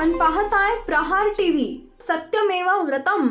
पाहताय प्रहार टीव्ही. सत्यमेवा व्रतम.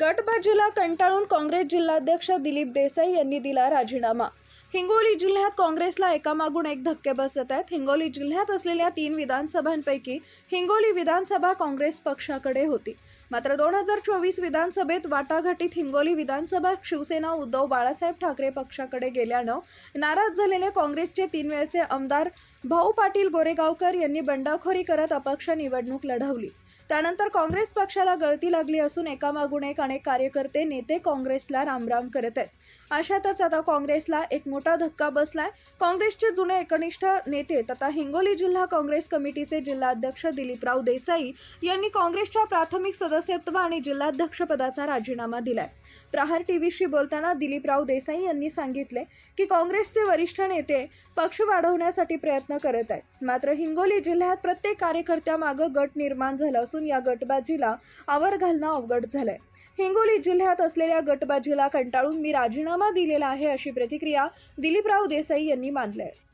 गटबाजीला कंटाळून काँग्रेस जिल्हाध्यक्ष दिलीप देसाई यांनी दिला राजीनामा. हिंगोली जिल्ह्यात काँग्रेसला एकामागून एक धक्के बसत आहेत. हिंगोली जिल्ह्यात असलेल्या तीन विधानसभांपैकी हिंगोली विधानसभा काँग्रेस पक्षाकडे होती. मात्र दोन हजार चोवीस विधानसभेत वाटाघाटीत हिंगोली विधानसभा शिवसेना उद्धव बाळासाहेब ठाकरे पक्षाकडे गेल्यानं नाराज झालेले काँग्रेसचे तीन वेळचे आमदार भाऊ पाटील गोरेगावकर यांनी बंडखोरी करत अपक्ष निवडणूक लढवली. त्यानंतर काँग्रेस पक्षाला गळती लागली असून एकामागून एक अनेक कार्यकर्ते नेते काँग्रेसला रामराम करत आहेत. अशातच आता काँग्रेसला एक मोठा धक्का बसलाय. काँग्रेसचे जुने एकनिष्ठ नेते तथा हिंगोली जिल्हा काँग्रेस कमिटीचे जिल्हाध्यक्ष दिलीपराव देसाई यांनी काँग्रेसच्या प्राथमिक सदस्यत्व आणि जिल्हाध्यक्षपदाचा राजीनामा दिलाय. प्रहार टीव्हीशी बोलताना दिलीपराव देसाई यांनी सांगितले की काँग्रेसचे वरिष्ठ नेते पक्ष वाढवण्यासाठी प्रयत्न करत आहेत. मात्र हिंगोली जिल्ह्यात प्रत्येक कार्यकर्त्यामागं गट निर्माण झाला असून या गटबाजीला आवर घालणं अवघड झालंय. हिंगोली जिल्ह्यात असलेल्या गटबाजीला कंटाळून मी राजीनामा दिलेला आहे अशी प्रतिक्रिया दिलीपराव देसाई यांनी मानली आहे.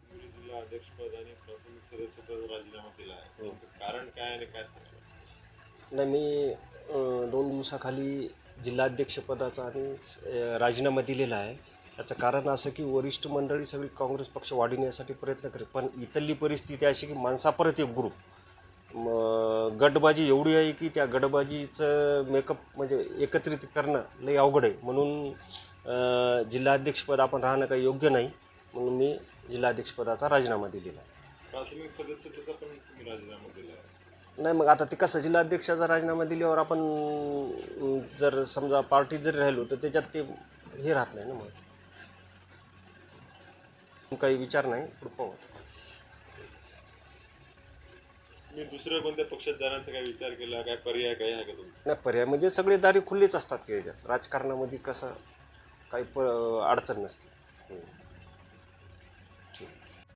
कारण काय आणि काय सांगा नाही मी दोन दिवसाखाली जिल्हाध्यक्षपदाचा आणि राजीनामा दिलेला आहे. त्याचं कारण असं की वरिष्ठ मंडळी सगळी काँग्रेस पक्ष वाढविण्यासाठी प्रयत्न करेल. पण इथली परिस्थिती अशी की माणसापरत एक ग्रुप म, गटबाजी एवढी आहे की त्या गटबाजीचं मेकअप म्हणजे एकत्रित करणं लई अवघड आहे. म्हणून जिल्हाध्यक्षपद आपण राहणं काही योग्य नाही. म्हणून मी जिल्हाध्यक्षपदाचा राजीनामा दिलेला आहे. प्राथमिक सदस्यत्वाचा पण तुम्ही राजीनामा दिला नाही मग आता ते कसं जिल्हाध्यक्षाचा राजीनामा दिल्यावर आपण जर समजा पार्टीत जरी राहिलो तर त्याच्यात ते हे राहत नाही ना मग. काही विचार नाही पुढं पाहू. मी दुसऱ्या कोणत्या पक्षात जाण्याचा काय विचार केला काय पर्याय काय आहे का तुमचा? नाही पर्याय म्हणजे सगळे दारी खुल्लेच असतात की याच्यात. राजकारणामध्ये कसं काही प अडचण नसते.